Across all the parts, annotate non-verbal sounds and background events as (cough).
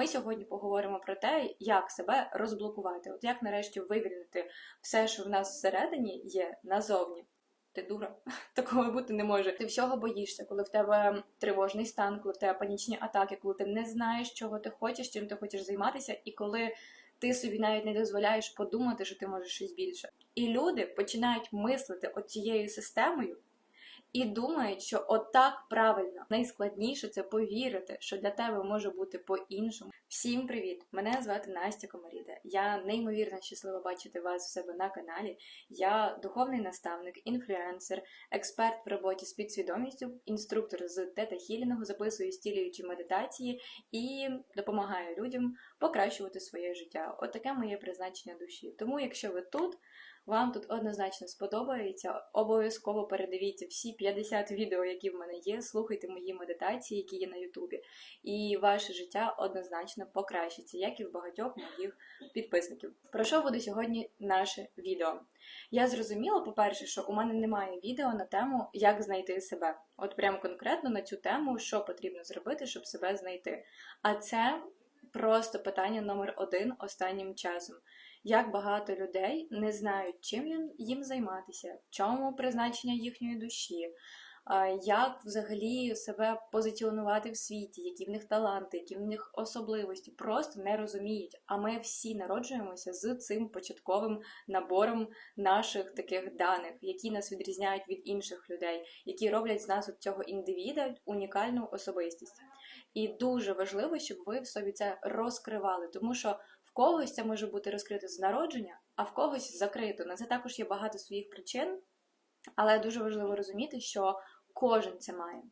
Ми сьогодні поговоримо про те, як себе розблокувати, от як нарешті вивільнити все, що в нас всередині є назовні. Ти дура, (laughs) такого бути не може. Ти всього боїшся, коли в тебе тривожний стан, коли в тебе панічні атаки, коли ти не знаєш, чого ти хочеш, чим ти хочеш займатися, і коли ти собі навіть не дозволяєш подумати, що ти можеш щось більше. І люди починають мислити оцією системою і думають, що отак правильно. Найскладніше це повірити, що для тебе може бути по-іншому. Всім привіт! Мене звати Настя Комаріда. Я неймовірно щаслива бачити вас у себе на каналі. Я духовний наставник, інфлюенсер, експерт в роботі з підсвідомістю, інструктор з тета-хілінгу, записую стілюючі медитації і допомагаю людям покращувати своє життя. Отаке моє призначення душі. Тому, якщо ви тут. Вам тут однозначно сподобається. Обов'язково передивіться всі 50 відео, які в мене є. Слухайте мої медитації, які є на Ютубі, і ваше життя однозначно покращиться, як і в багатьох моїх підписників. Про що буде сьогодні наше відео? Я зрозуміла, по-перше, що у мене немає відео на тему, як знайти себе. От прямо конкретно на цю тему, що потрібно зробити, щоб себе знайти. А це просто питання номер один останнім часом як багато людей не знають, чим їм, займатися, в чому призначення їхньої душі, як взагалі себе позиціонувати в світі, які в них таланти, які в них особливості, просто не розуміють. А ми всі народжуємося з цим початковим набором наших таких даних, які нас відрізняють від інших людей, які роблять з нас от цього індивіда унікальну особистість. І дуже важливо, щоб ви в собі це розкривали, тому що в когось це може бути розкрито з народження, а в когось закрито. На це також є багато своїх причин, але дуже важливо розуміти, що кожен це має.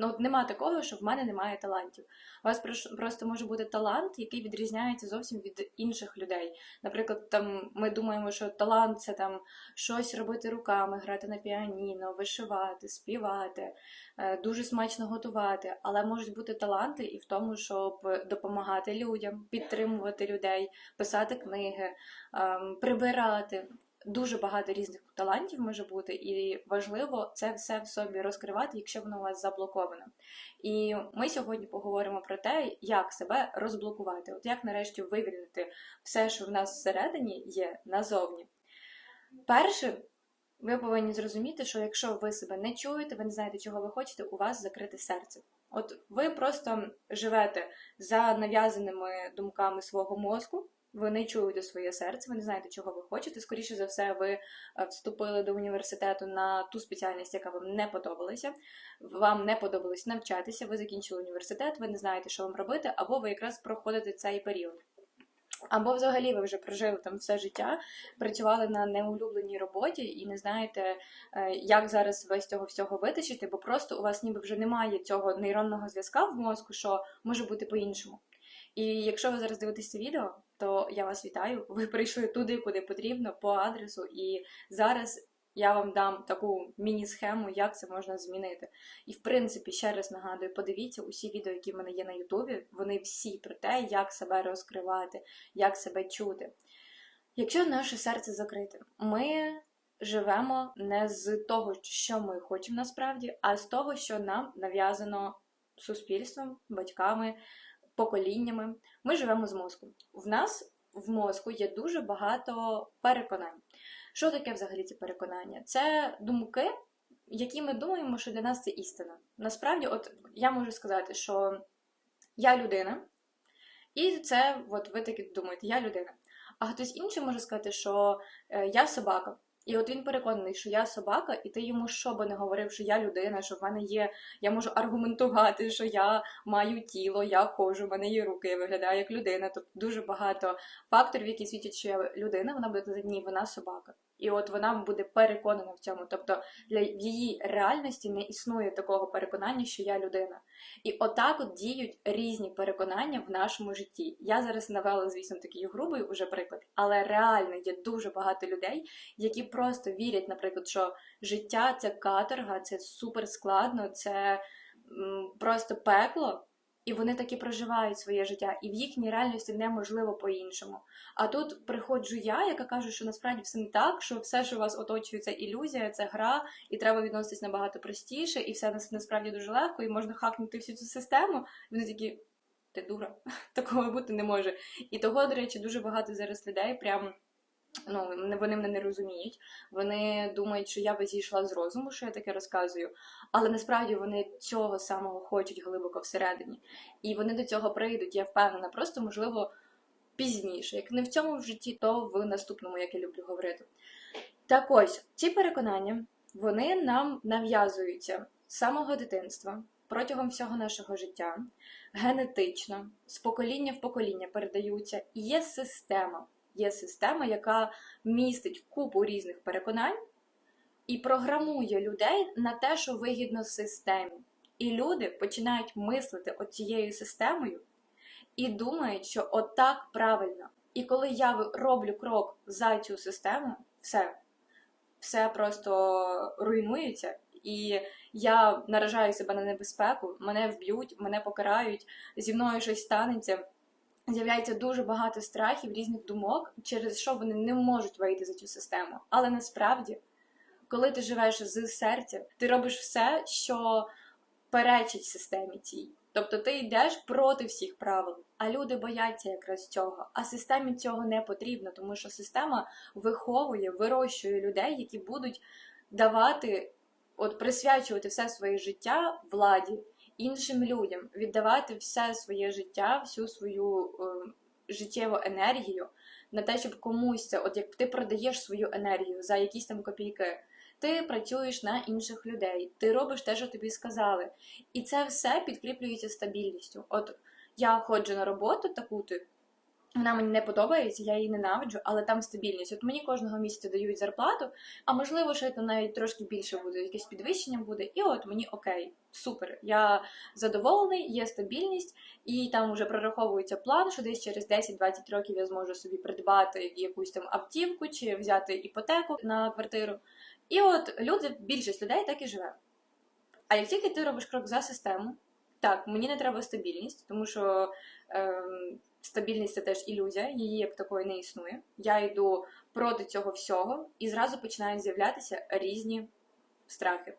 Ну, от нема такого, що в мене немає талантів. У вас просто може бути талант, який відрізняється зовсім від інших людей. Наприклад, там ми думаємо, що талант це там щось робити руками, грати на піаніно, вишивати, співати, е, дуже смачно готувати. Але можуть бути таланти і в тому, щоб допомагати людям, підтримувати людей, писати книги, ем, прибирати дуже багато різних талантів може бути, і важливо це все в собі розкривати, якщо воно у вас заблоковано. І ми сьогодні поговоримо про те, як себе розблокувати, от як нарешті вивільнити все, що в нас всередині є назовні. Перше, ви повинні зрозуміти, що якщо ви себе не чуєте, ви не знаєте, чого ви хочете, у вас закрите серце. От ви просто живете за нав'язаними думками свого мозку. Ви не чуєте своє серце, ви не знаєте, чого ви хочете. Скоріше за все, ви е, вступили до університету на ту спеціальність, яка вам не подобалася. Вам не подобалось навчатися, ви закінчили університет, ви не знаєте, що вам робити, або ви якраз проходите цей період. Або взагалі ви вже прожили там все життя, працювали на неулюбленій роботі і не знаєте, е, як зараз весь цього всього витащити, бо просто у вас ніби вже немає цього нейронного зв'язка в мозку, що може бути по-іншому. І якщо ви зараз дивитесь це відео, то я вас вітаю. Ви прийшли туди, куди потрібно, по адресу, і зараз я вам дам таку міні-схему, як це можна змінити. І, в принципі, ще раз нагадую, подивіться усі відео, які в мене є на Ютубі, вони всі про те, як себе розкривати, як себе чути. Якщо наше серце закрите, ми живемо не з того, що ми хочемо насправді, а з того, що нам нав'язано суспільством, батьками поколіннями. Ми живемо з мозку. В нас в мозку є дуже багато переконань. Що таке взагалі ці переконання? Це думки, які ми думаємо, що для нас це істина. Насправді, от я можу сказати, що я людина, і це, от ви таки думаєте, я людина. А хтось інший може сказати, що е, я собака. І от він переконаний, що я собака, і ти йому що би не говорив, що я людина, що в мене є, я можу аргументувати, що я маю тіло, я ходжу, в мене є руки, я виглядаю як людина. Тобто дуже багато факторів, які світять, що я людина, вона буде ні, вона собака. І от вона буде переконана в цьому. Тобто для її реальності не існує такого переконання, що я людина. І отак от діють різні переконання в нашому житті. Я зараз навела, звісно, такий грубий уже приклад, але реально є дуже багато людей, які просто вірять, наприклад, що життя це каторга, це супер складно, це просто пекло. І вони таки проживають своє життя, і в їхній реальності неможливо по-іншому. А тут приходжу я, яка кажу, що насправді все не так, що все, що вас оточує, це ілюзія, це гра, і треба відноситись набагато простіше, і все насправді дуже легко, і можна хакнути всю цю систему. І вони такі. ти дура. (laughs) Такого бути не може. І того, до речі, дуже багато зараз людей прям. Ну, вони мене не розуміють. Вони думають, що я би зійшла з розуму, що я таке розказую. Але насправді вони цього самого хочуть глибоко всередині. І вони до цього прийдуть, я впевнена, просто можливо пізніше. Як не в цьому в житті, то в наступному, як я люблю говорити. Так ось, ці переконання вони нам нав'язуються з самого дитинства протягом всього нашого життя, генетично, з покоління в покоління передаються. І є система, є система, яка містить купу різних переконань і програмує людей на те, що вигідно системі. І люди починають мислити оцією системою і думають, що отак правильно. І коли я роблю крок за цю систему, все, все просто руйнується, і я наражаю себе на небезпеку, мене вб'ють, мене покарають, зі мною щось станеться. З'являється дуже багато страхів, різних думок, через що вони не можуть вийти за цю систему. Але насправді, коли ти живеш з серця, ти робиш все, що перечить системі цій. Тобто ти йдеш проти всіх правил, а люди бояться якраз цього. А системі цього не потрібно, тому що система виховує, вирощує людей, які будуть давати, от присвячувати все своє життя владі, іншим людям, віддавати все своє життя, всю свою е, життєву енергію на те, щоб комусь це, от як ти продаєш свою енергію за якісь там копійки. Ти працюєш на інших людей, ти робиш те, що тобі сказали. І це все підкріплюється стабільністю. От я ходжу на роботу таку-то, вона мені не подобається, я її ненавиджу, але там стабільність. От мені кожного місяця дають зарплату, а можливо, ще там навіть трошки більше буде, якесь підвищення буде, і от мені окей, супер. Я задоволений, є стабільність, і там вже прораховується план, що десь через 10-20 років я зможу собі придбати якусь там автівку чи взяти іпотеку на квартиру. І от люди, більшість людей так і живе. А як тільки ти робиш крок за систему, так, мені не треба стабільність, тому що ем, стабільність це теж ілюзія, її як такої не існує. Я йду проти цього всього, і зразу починають з'являтися різні страхи.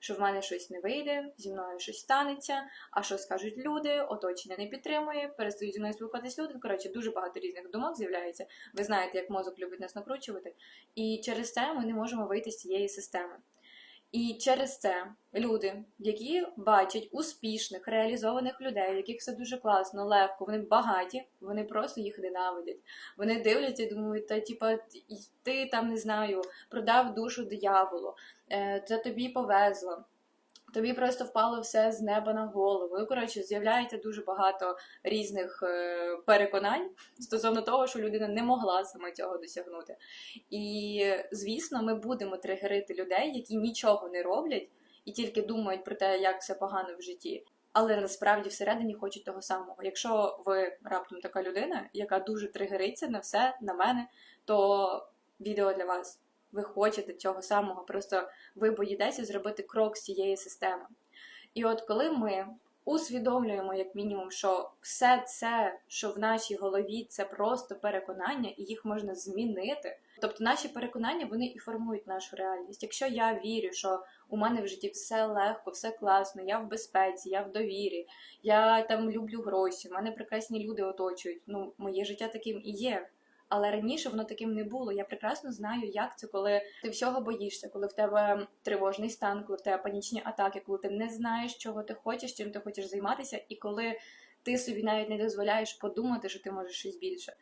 Що в мене щось не вийде, зі мною щось станеться, а що скажуть люди, оточення не підтримує, перестають зі мною спілкуватись люди. Коротше, дуже багато різних думок з'являється. Ви знаєте, як мозок любить нас накручувати. І через це ми не можемо вийти з цієї системи. І через це люди, які бачать успішних, реалізованих людей, яких все дуже класно, легко, вони багаті, вони просто їх ненавидять. Вони дивляться і думають, та типа ти там не знаю, продав душу дияволу, е, це тобі повезло. Тобі просто впало все з неба на голову. Ну, коротше, з'являється дуже багато різних е, переконань стосовно того, що людина не могла саме цього досягнути. І, звісно, ми будемо тригерити людей, які нічого не роблять і тільки думають про те, як все погано в житті. Але насправді всередині хочуть того самого. Якщо ви раптом така людина, яка дуже тригериться на все, на мене, то відео для вас. Ви хочете цього самого, просто ви боїтеся зробити крок з цієї системи. І от коли ми усвідомлюємо, як мінімум, що все це, що в нашій голові, це просто переконання, і їх можна змінити. Тобто наші переконання вони і формують нашу реальність. Якщо я вірю, що у мене в житті все легко, все класно, я в безпеці, я в довірі, я там люблю гроші, в мене прекрасні люди оточують. Ну, моє життя таким і є. Але раніше воно таким не було. Я прекрасно знаю, як це, коли ти всього боїшся, коли в тебе тривожний стан, коли в тебе панічні атаки, коли ти не знаєш, чого ти хочеш, чим ти хочеш займатися, і коли ти собі навіть не дозволяєш подумати, що ти можеш щось більше.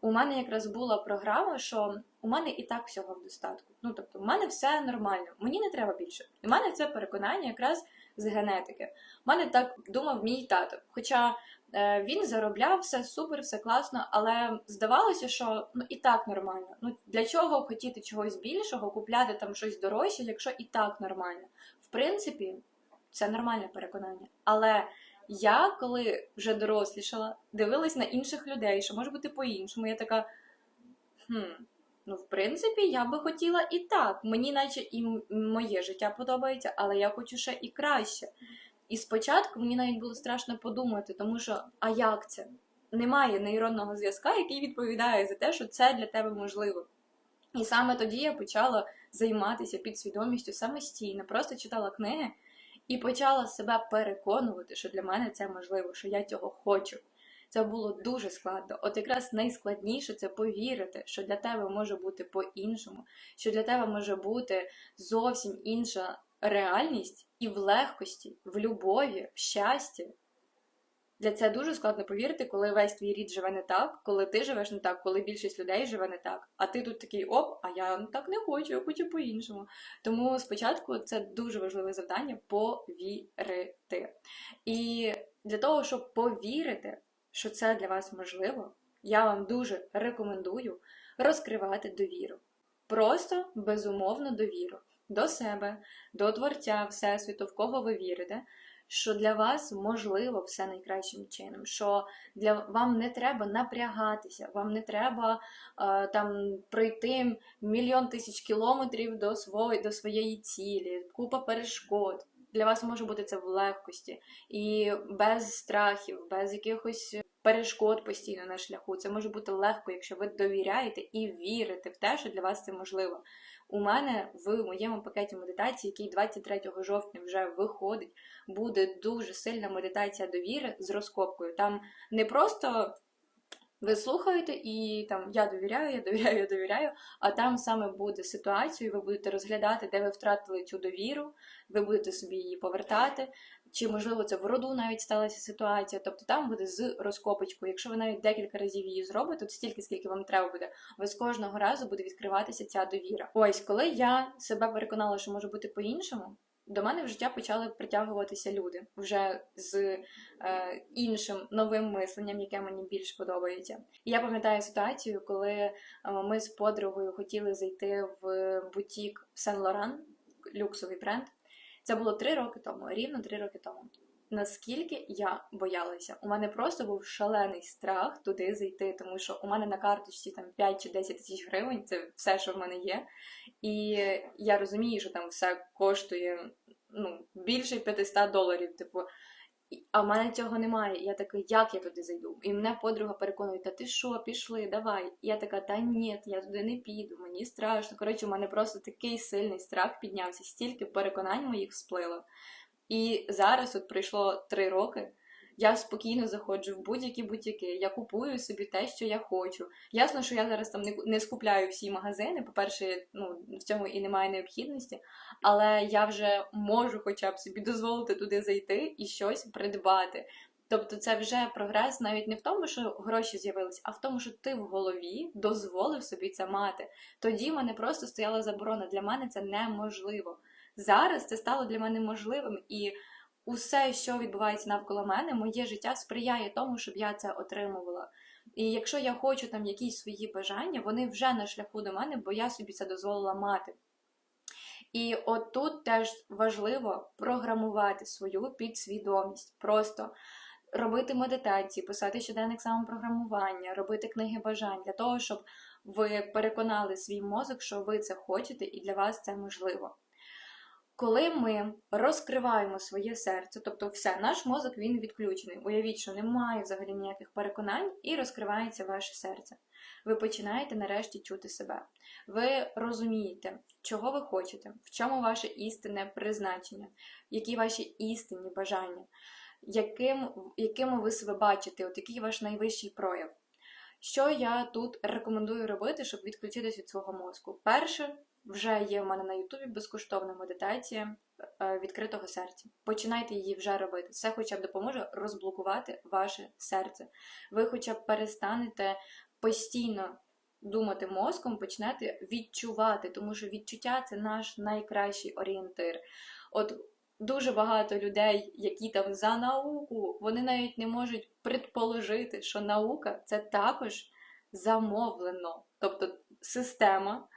У мене якраз була програма, що у мене і так всього в достатку. Ну тобто, у мене все нормально, мені не треба більше. У мене це переконання якраз з генетики. У мене так думав мій тато. Хоча е, він заробляв все супер, все класно, але здавалося, що ну і так нормально. Ну для чого хотіти чогось більшого, купляти там щось дорожче, якщо і так нормально. В принципі, це нормальне переконання. Але я, коли вже дорослішала, дивилась на інших людей, що може бути по-іншому. Я така. хм, Ну, в принципі, я би хотіла і так. Мені, наче і моє життя подобається, але я хочу ще і краще. І спочатку мені навіть було страшно подумати, тому що а як це? Немає нейронного зв'язка, який відповідає за те, що це для тебе можливо. І саме тоді я почала займатися підсвідомістю самостійно, просто читала книги і почала себе переконувати, що для мене це можливо, що я цього хочу. Це було дуже складно. От якраз найскладніше це повірити, що для тебе може бути по-іншому, що для тебе може бути зовсім інша реальність і в легкості, в любові, в щасті. Для це дуже складно повірити, коли весь твій рід живе не так, коли ти живеш не так, коли більшість людей живе не так. А ти тут такий оп, а я так не хочу, я хочу по-іншому. Тому спочатку це дуже важливе завдання повірити. І для того, щоб повірити, що це для вас можливо, я вам дуже рекомендую розкривати довіру. Просто безумовно довіру до себе, до творця Всесвіту, в кого ви вірите що для вас можливо все найкращим чином, що для вам не треба напрягатися, вам не треба е, там пройти мільйон тисяч кілометрів до своєї, до своєї цілі, купа перешкод. Для вас може бути це в легкості і без страхів, без якихось перешкод постійно на шляху. Це може бути легко, якщо ви довіряєте і вірите в те, що для вас це можливо. У мене в моєму пакеті медитації, який 23 жовтня вже виходить, буде дуже сильна медитація довіри з розкопкою. Там не просто ви слухаєте і там я довіряю, я довіряю, я довіряю. А там саме буде ситуація, і ви будете розглядати, де ви втратили цю довіру, ви будете собі її повертати. Чи, можливо, це в роду навіть сталася ситуація, тобто там буде з розкопочкою. Якщо ви навіть декілька разів її зробите, то стільки, скільки вам треба буде, ви з кожного разу буде відкриватися ця довіра. Ось, коли я себе переконала, що може бути по-іншому, до мене в життя почали притягуватися люди вже з е, іншим новим мисленням, яке мені більш подобається. Я пам'ятаю ситуацію, коли е, ми з подругою хотіли зайти в бутік Сен Лоран, люксовий бренд. Це було три роки тому, рівно три роки тому. Наскільки я боялася, у мене просто був шалений страх туди зайти, тому що у мене на карточці там 5 чи 10 тисяч гривень, це все, що в мене є. І я розумію, що там все коштує ну, більше 500 доларів. Типу, а в мене цього немає. Я така, як я туди зайду? І мене подруга переконує, та ти що, пішли, давай. Я така, та ні, я туди не піду, мені страшно. Коротше, у мене просто такий сильний страх піднявся, стільки переконань моїх сплило. І зараз от пройшло три роки. Я спокійно заходжу в будь-які бутіки, я купую собі те, що я хочу. Ясно, що я зараз там не не скупляю всі магазини. По-перше, ну в цьому і немає необхідності, але я вже можу, хоча б собі дозволити туди зайти і щось придбати. Тобто, це вже прогрес навіть не в тому, що гроші з'явились, а в тому, що ти в голові дозволив собі це мати. Тоді в мене просто стояла заборона. Для мене це неможливо. Зараз це стало для мене можливим і усе, що відбувається навколо мене, моє життя сприяє тому, щоб я це отримувала. І якщо я хочу там якісь свої бажання, вони вже на шляху до мене, бо я собі це дозволила мати. І от тут теж важливо програмувати свою підсвідомість. Просто робити медитації, писати щоденник самопрограмування, робити книги бажань для того, щоб ви переконали свій мозок, що ви це хочете, і для вас це можливо. Коли ми розкриваємо своє серце, тобто все, наш мозок він відключений. Уявіть, що немає взагалі ніяких переконань, і розкривається ваше серце. Ви починаєте нарешті чути себе. Ви розумієте, чого ви хочете, в чому ваше істинне призначення, які ваші істинні бажання, яким, якими ви себе бачите, от який ваш найвищий прояв. Що я тут рекомендую робити, щоб відключитись від свого мозку? Перше. Вже є в мене на Ютубі безкоштовна медитація е, відкритого серця. Починайте її вже робити. Це хоча б допоможе розблокувати ваше серце. Ви хоча б перестанете постійно думати мозком, почнете відчувати, тому що відчуття це наш найкращий орієнтир. От дуже багато людей, які там за науку, вони навіть не можуть предположити, що наука це також замовлено. Тобто система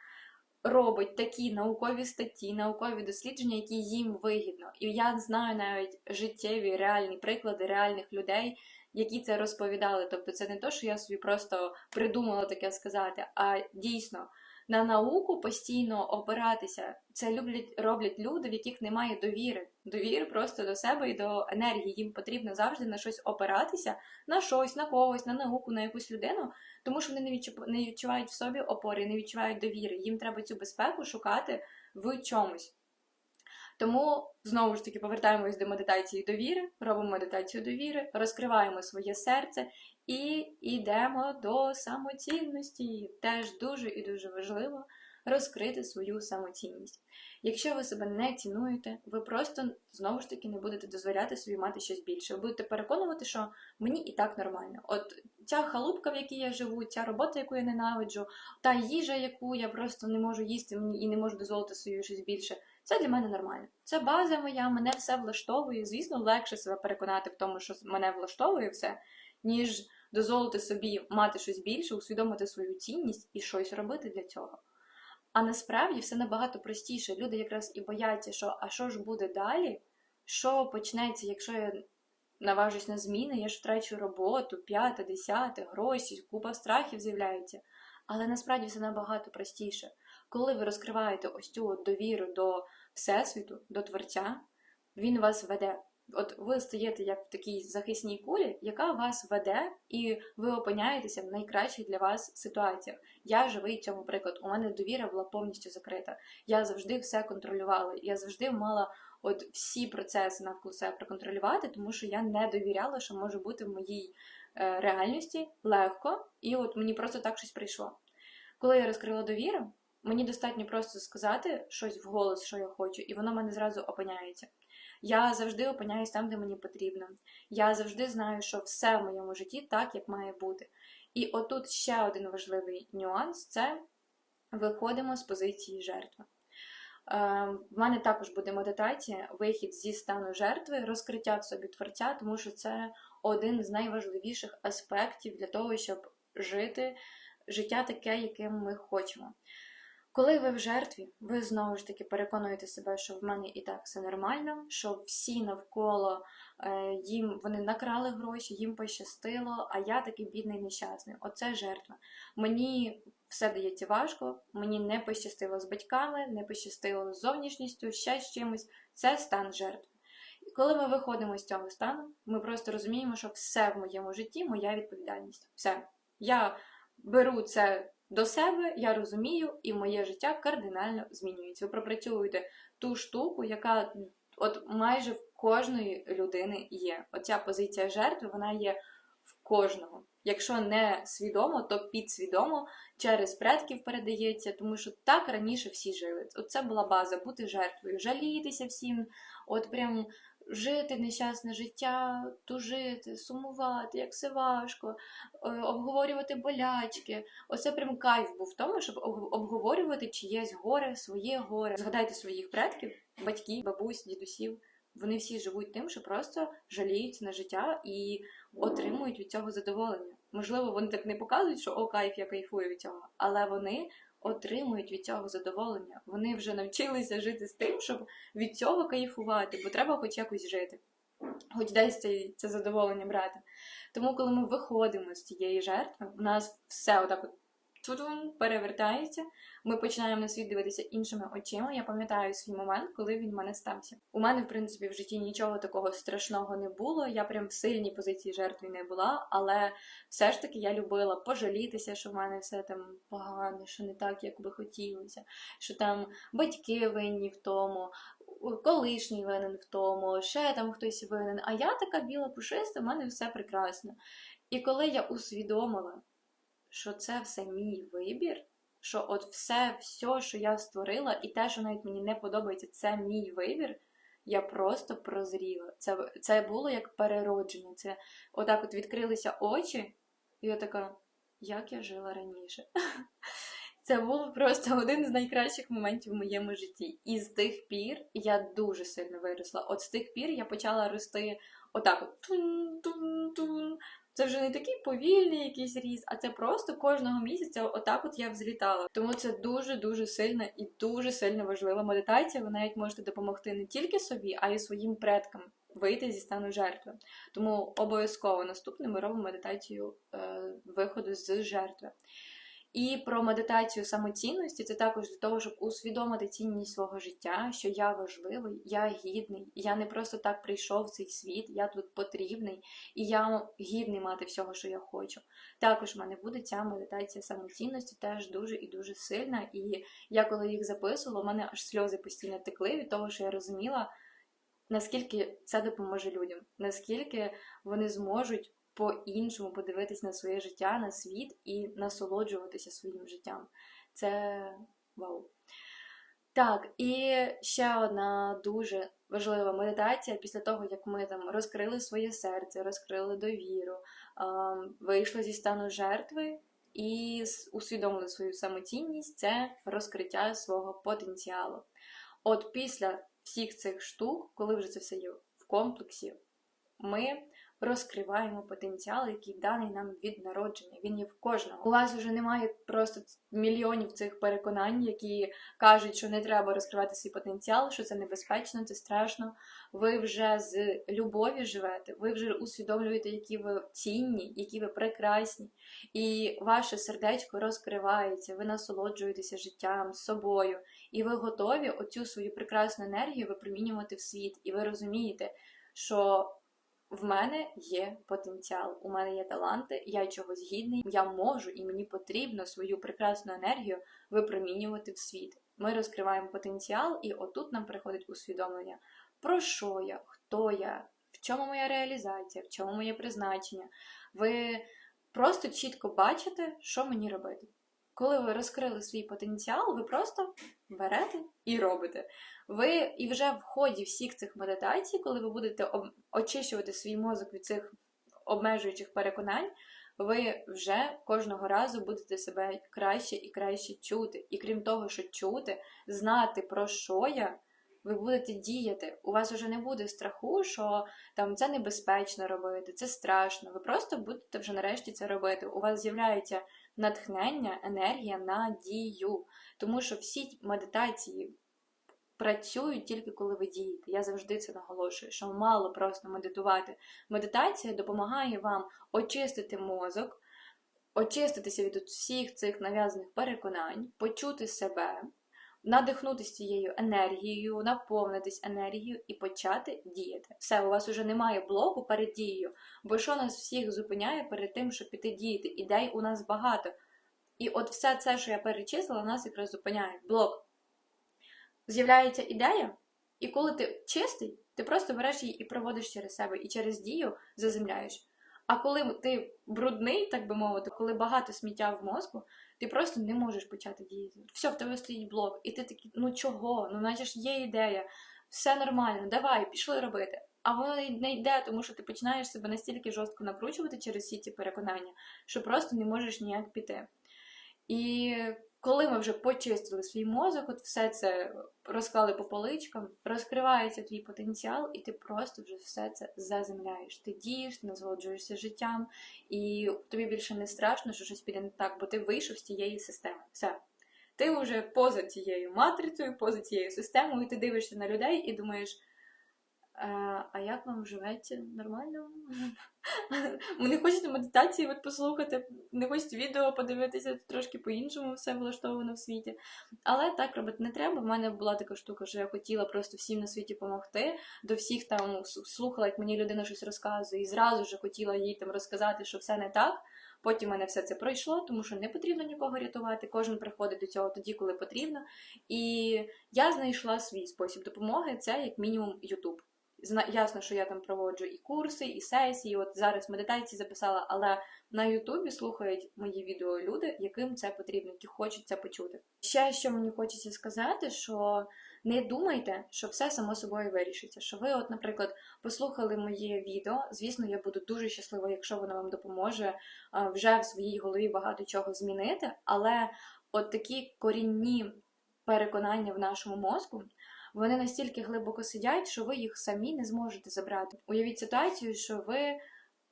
робить такі наукові статті, наукові дослідження, які їм вигідно. І я знаю навіть життєві реальні приклади реальних людей, які це розповідали. Тобто, це не то, що я собі просто придумала таке сказати, а дійсно. На науку постійно опиратися це люблять роблять люди, в яких немає довіри. Довіри просто до себе і до енергії. Їм потрібно завжди на щось опиратися, на щось, на когось, на науку, на якусь людину, тому що вони не відчувають в собі опори, не відчувають довіри. Їм треба цю безпеку шукати в чомусь. Тому знову ж таки повертаємось до медитації довіри, робимо медитацію довіри, розкриваємо своє серце І йдемо до самоцінності. Теж дуже і дуже важливо розкрити свою самоцінність. Якщо ви себе не цінуєте, ви просто знову ж таки не будете дозволяти собі мати щось більше. Ви будете переконувати, що мені і так нормально. От ця халупка, в якій я живу, ця робота, яку я ненавиджу, та їжа, яку я просто не можу їсти мені і не можу дозволити собі щось більше. Це для мене нормально. Це база моя, мене все влаштовує. Звісно, легше себе переконати в тому, що мене влаштовує все, ніж дозволити собі мати щось більше, усвідомити свою цінність і щось робити для цього. А насправді все набагато простіше. Люди якраз і бояться, що а що ж буде далі? Що почнеться, якщо я наважусь на зміни, я ж втрачу роботу, п'яте, десяте, гроші, купа страхів з'являється. Але насправді все набагато простіше. Коли ви розкриваєте ось цю довіру до Всесвіту, до Творця, він вас веде. От ви стаєте як в такій захисній кулі, яка вас веде, і ви опиняєтеся в найкращих для вас ситуаціях. Я живий цьому приклад. У мене довіра була повністю закрита. Я завжди все контролювала. Я завжди мала от всі процеси навколо себе проконтролювати, тому що я не довіряла, що може бути в моїй е, реальності легко, і от мені просто так щось прийшло. Коли я розкрила довіру, мені достатньо просто сказати щось вголос, що я хочу, і воно в мене зразу опиняється. Я завжди опиняюсь там, де мені потрібно. Я завжди знаю, що все в моєму житті так, як має бути. І отут ще один важливий нюанс це виходимо з позиції жертви. Е, в мене також буде медитація, вихід зі стану жертви, розкриття в собі творця, тому що це один з найважливіших аспектів для того, щоб жити життя таке, яким ми хочемо. Коли ви в жертві, ви знову ж таки переконуєте себе, що в мене і так все нормально, що всі навколо е, їм вони накрали гроші, їм пощастило, а я такий бідний нещасний. Оце жертва. Мені все дається важко, мені не пощастило з батьками, не пощастило з зовнішністю, ще з чимось. Це стан жертви. І коли ми виходимо з цього стану, ми просто розуміємо, що все в моєму житті моя відповідальність. Все. Я беру це до себе, я розумію, і моє життя кардинально змінюється. Ви пропрацьовуєте ту штуку, яка от майже в кожної людини є. Оця позиція жертви, вона є в кожного. Якщо не свідомо, то підсвідомо через предків передається, тому що так раніше всі жили. Оце була база бути жертвою, жалітися всім, от прям жити нещасне життя, тужити, сумувати, як все важко, е, обговорювати болячки. Оце прям кайф був в тому, щоб обговорювати чиєсь горе, своє горе. Згадайте своїх предків, батьків, бабусь, дідусів. Вони всі живуть тим, що просто жаліються на життя і отримують від цього задоволення. Можливо, вони так не показують, що о, кайф, я кайфую від цього, але вони отримують від цього задоволення. Вони вже навчилися жити з тим, щоб від цього кайфувати, бо треба хоч якось жити, хоч десь це, це задоволення брати. Тому, коли ми виходимо з цієї жертви, у нас все отак от тудум, перевертається. Ми починаємо на світ дивитися іншими очима. Я пам'ятаю свій момент, коли він в мене стався. У мене, в принципі, в житті нічого такого страшного не було. Я прям в сильній позиції жертви не була, але все ж таки я любила пожалітися, що в мене все там погано, що не так, як би хотілося, що там батьки винні в тому. Колишній винен в тому, ще там хтось винен. А я така біла пушиста, в мене все прекрасно. І коли я усвідомила, що це все мій вибір, що от все, все, що я створила, і те, що навіть мені не подобається, це мій вибір. Я просто прозріла. Це це було як переродження. Це отак от відкрилися очі, і я така, як я жила раніше. (laughs) Це був просто один з найкращих моментів в моєму житті. І з тих пір я дуже сильно виросла. От з тих пір я почала рости отак от тун-тун-тун, це вже не такий повільний якийсь ріст, а це просто кожного місяця отак от я взлітала. Тому це дуже-дуже сильна і дуже сильно важлива медитація. Ви навіть можете допомогти не тільки собі, а й своїм предкам вийти зі стану жертви. Тому обов'язково наступне ми робимо медитацію е, виходу з жертви. І про медитацію самоцінності це також для того, щоб усвідомити цінність свого життя, що я важливий, я гідний, я не просто так прийшов в цей світ, я тут потрібний, і я гідний мати всього, що я хочу. Також в мене буде ця медитація самоцінності, теж дуже і дуже сильна. І я коли їх записувала, у мене аж сльози постійно текли від того, що я розуміла, наскільки це допоможе людям, наскільки вони зможуть по-іншому подивитись на своє життя, на світ і насолоджуватися своїм життям. Це вау. Так, і ще одна дуже важлива медитація після того, як ми там розкрили своє серце, розкрили довіру, ем, вийшли зі стану жертви і усвідомили свою самоцінність це розкриття свого потенціалу. От після всіх цих штук, коли вже це все є в комплексі, ми розкриваємо потенціал, який даний нам від народження. Він є в кожного. У вас вже немає просто мільйонів цих переконань, які кажуть, що не треба розкривати свій потенціал, що це небезпечно, це страшно. Ви вже з любові живете, ви вже усвідомлюєте, які ви цінні, які ви прекрасні, і ваше сердечко розкривається, ви насолоджуєтеся життям, собою, і ви готові оцю свою прекрасну енергію випромінювати в світ. І ви розумієте, що в мене є потенціал, у мене є таланти, я чогось гідний, я можу і мені потрібно свою прекрасну енергію випромінювати в світ. Ми розкриваємо потенціал, і отут нам приходить усвідомлення, про що я, хто я, в чому моя реалізація, в чому моє призначення. Ви просто чітко бачите, що мені робити. Коли ви розкрили свій потенціал, ви просто берете і робите. Ви і вже в ході всіх цих медитацій, коли ви будете очищувати свій мозок від цих обмежуючих переконань, ви вже кожного разу будете себе краще і краще чути. І крім того, що чути, знати про що я, ви будете діяти. У вас вже не буде страху, що там це небезпечно робити, це страшно. Ви просто будете вже нарешті це робити. У вас з'являється натхнення, енергія на дію. Тому що всі медитації працюють тільки коли ви дієте. Я завжди це наголошую, що мало просто медитувати. Медитація допомагає вам очистити мозок, очиститися від всіх цих нав'язаних переконань, почути себе, надихнутися цією енергією, наповнитись енергією і почати діяти. Все, у вас вже немає блоку перед дією, бо що нас всіх зупиняє перед тим, щоб піти діяти? Ідей у нас багато. І от все це, що я перечислила, нас якраз зупиняє. Блок. З'являється ідея, і коли ти чистий, ти просто береш її і проводиш через себе, і через дію заземляєш. А коли ти брудний, так би мовити, коли багато сміття в мозку, ти просто не можеш почати діяти. Все, в тебе стоїть блок, і ти такий, ну чого? Ну, наче ж є ідея, все нормально, давай, пішли робити. А воно не йде, тому що ти починаєш себе настільки жорстко накручувати через всі ці переконання, що просто не можеш ніяк піти. І коли ми вже почистили свій мозок, от все це розклали по поличкам, розкривається твій потенціал, і ти просто вже все це заземляєш. Ти дієш, ти насолоджуєшся життям, і тобі більше не страшно, що щось піде не так, бо ти вийшов з тієї системи. Все. Ти вже поза цією матрицею, поза цією системою, ти дивишся на людей і думаєш. «Е, А як вам живеться нормально? Ви не хочете медитації от послухати, не хочете відео подивитися, трошки по-іншому все влаштовано в світі. Але так робити не треба. В мене була така штука, що я хотіла просто всім на світі допомогти, до всіх там слухала, як мені людина щось розказує, і зразу ж хотіла їй там розказати, що все не так. Потім мене все це пройшло, тому що не потрібно нікого рятувати. Кожен приходить до цього тоді, коли потрібно. І я знайшла свій спосіб допомоги. Це як мінімум YouTube. Ясно, що я там проводжу і курси, і сесії. От зараз медитації записала, але на Ютубі слухають мої відео люди, яким це потрібно, які хочуть це почути. Ще що мені хочеться сказати, що не думайте, що все само собою вирішиться. Що ви, от, наприклад, послухали моє відео. Звісно, я буду дуже щаслива, якщо воно вам допоможе вже в своїй голові багато чого змінити. Але от такі корінні переконання в нашому мозку. Вони настільки глибоко сидять, що ви їх самі не зможете забрати. Уявіть ситуацію, що ви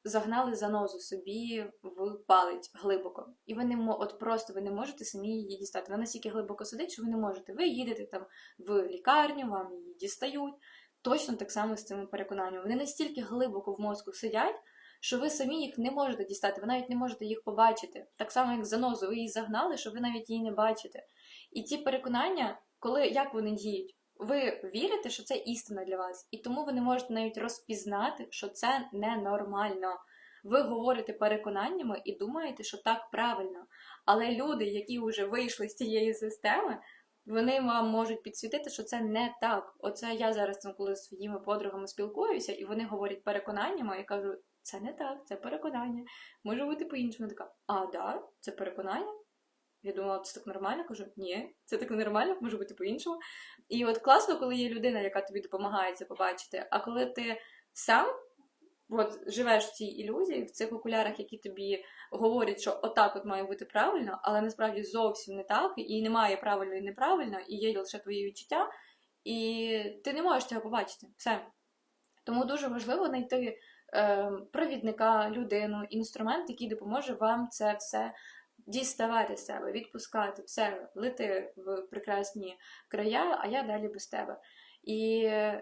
загнали занозу собі в палець глибоко, і ви не от просто ви не можете самі її дістати. Вона настільки глибоко сидить, що ви не можете. Ви їдете там в лікарню, вам її дістають. Точно так само з цими переконаннями. Вони настільки глибоко в мозку сидять, що ви самі їх не можете дістати, ви навіть не можете їх побачити. Так само, як занозу, ви її загнали, що ви навіть її не бачите. І ці переконання, коли як вони діють? Ви вірите, що це істина для вас, і тому ви не можете навіть розпізнати, що це ненормально. Ви говорите переконаннями і думаєте, що так правильно. Але люди, які вже вийшли з цієї системи, вони вам можуть підсвітити, що це не так. Оце я зараз там, коли з своїми подругами спілкуюся, і вони говорять переконаннями, і кажу, це не так, це переконання. Може бути по-іншому. Така, а, да, це переконання? Я думала, це так нормально. Кажу, ні, це так нормально, може бути по-іншому. І от класно, коли є людина, яка тобі допомагає це побачити. А коли ти сам от, живеш в цій ілюзії, в цих окулярах, які тобі говорять, що отак от має бути правильно, але насправді зовсім не так, і немає правильно і неправильно, і є лише твої відчуття, і ти не можеш цього побачити. Все. Тому дуже важливо знайти е, провідника, людину, інструмент, який допоможе вам це все діставати себе, відпускати, все, лити в прекрасні края, а я далі без тебе. І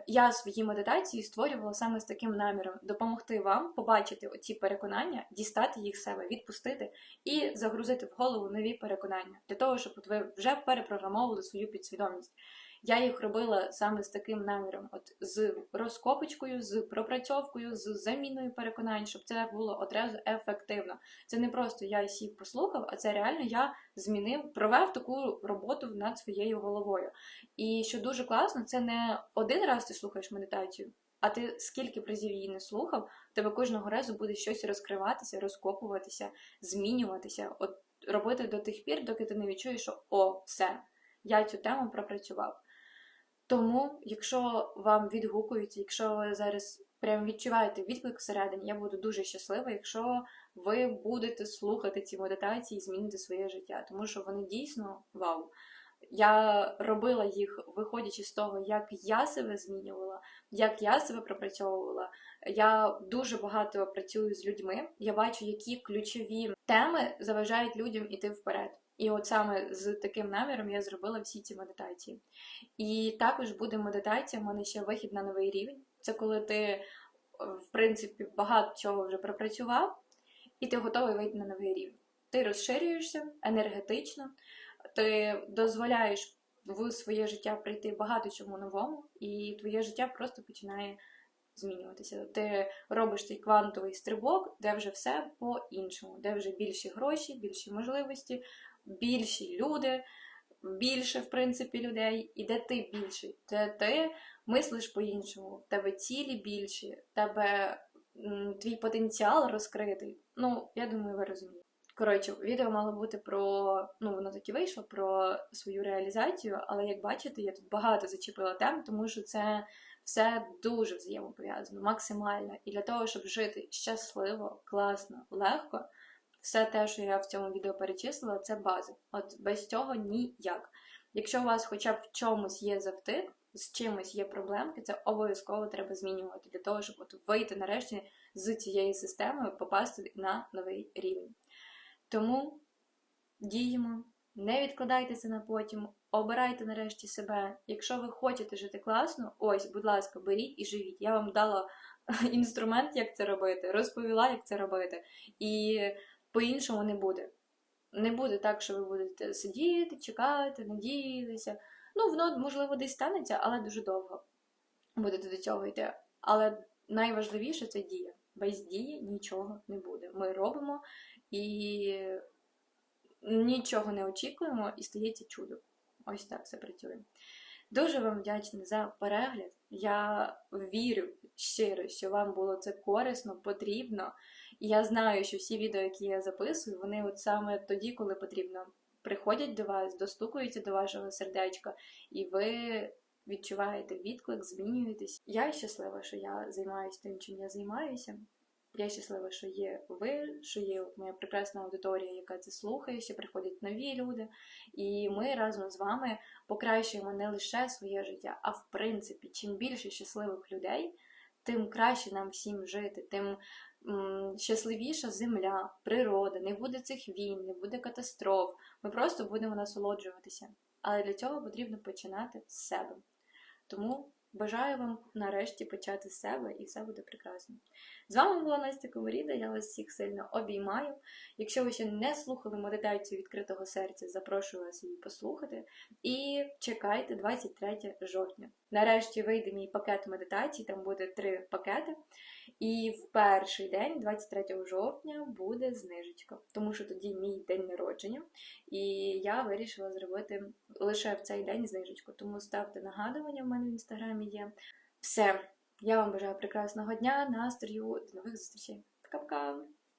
я свої медитації створювала саме з таким наміром допомогти вам побачити оці переконання, дістати їх себе, відпустити і загрузити в голову нові переконання для того, щоб ви вже перепрограмовували свою підсвідомість. Я їх робила саме з таким наміром, от з розкопочкою, з пропрацьовкою, з заміною переконань, щоб це було одразу ефективно. Це не просто я сів послухав, а це реально я змінив, провев таку роботу над своєю головою. І що дуже класно, це не один раз ти слухаєш медитацію. А ти скільки разів її не слухав, тебе кожного разу буде щось розкриватися, розкопуватися, змінюватися, от робити до тих пір, доки ти не відчуєш, що о, все, я цю тему пропрацював. Тому, якщо вам відгукується, якщо ви зараз прям відчуваєте відклик всередині, я буду дуже щаслива, якщо ви будете слухати ці медитації і змінити своє життя, тому що вони дійсно вау. Я робила їх, виходячи з того, як я себе змінювала, як я себе пропрацьовувала. Я дуже багато працюю з людьми. Я бачу, які ключові теми заважають людям іти вперед. І от саме з таким наміром я зробила всі ці медитації. І також буде медитація, в мене ще вихід на новий рівень. Це коли ти, в принципі, багато чого вже пропрацював, і ти готовий вийти на новий рівень. Ти розширюєшся енергетично, ти дозволяєш в своє життя прийти багато чому новому, і твоє життя просто починає змінюватися. Ти робиш цей квантовий стрибок, де вже все по-іншому, де вже більші гроші, більші можливості, більші люди, більше, в принципі, людей, і де ти більший, де ти мислиш по-іншому, в тебе цілі більші, в тебе твій потенціал розкритий. Ну, я думаю, ви розумієте. Коротше, відео мало бути про, ну воно так і вийшло, про свою реалізацію, але як бачите, я тут багато зачепила тем, тому що це все дуже взаємопов'язано, максимально. І для того, щоб жити щасливо, класно, легко, все те, що я в цьому відео перечислила, це база. От без цього ніяк. Якщо у вас хоча б в чомусь є завтик, з чимось є проблемки, це обов'язково треба змінювати для того, щоб от вийти нарешті з цієї системи, попасти на новий рівень. Тому діємо, не відкладайте це на потім, обирайте нарешті себе. Якщо ви хочете жити класно, ось, будь ласка, беріть і живіть. Я вам дала (laughs) інструмент, як це робити, розповіла, як це робити. І по-іншому не буде. Не буде так, що ви будете сидіти, чекати, надіятися. Ну, воно, можливо, десь станеться, але дуже довго будете до цього йти. Але найважливіше це дія. Без дії нічого не буде. Ми робимо і нічого не очікуємо, і стається чудо. Ось так це працює. Дуже вам вдячна за перегляд. Я вірю щиро, що вам було це корисно, потрібно. І я знаю, що всі відео, які я записую, вони от саме тоді, коли потрібно, приходять до вас, достукуються до вашого сердечка, і ви відчуваєте відклик, змінюєтесь. Я щаслива, що я займаюся тим, чим я займаюся. Я щаслива, що є ви, що є моя прекрасна аудиторія, яка це слухає, що приходять нові люди. І ми разом з вами покращуємо не лише своє життя, а в принципі, чим більше щасливих людей, тим краще нам всім жити, тим щасливіша земля, природа, не буде цих війн, не буде катастроф. Ми просто будемо насолоджуватися. Але для цього потрібно починати з себе. Тому бажаю вам нарешті почати з себе, і все буде прекрасно. З вами була Настя Комаріда, я вас всіх сильно обіймаю. Якщо ви ще не слухали медитацію відкритого серця, запрошую вас її послухати. І чекайте 23 жовтня. Нарешті вийде мій пакет медитацій, там буде три пакети. І в перший день, 23 жовтня, буде знижечка, тому що тоді мій день народження, і я вирішила зробити лише в цей день знижечку. Тому ставте нагадування в мене в інстаграмі є. Все, я вам бажаю прекрасного дня, настрою, до нових зустрічей! Капкан.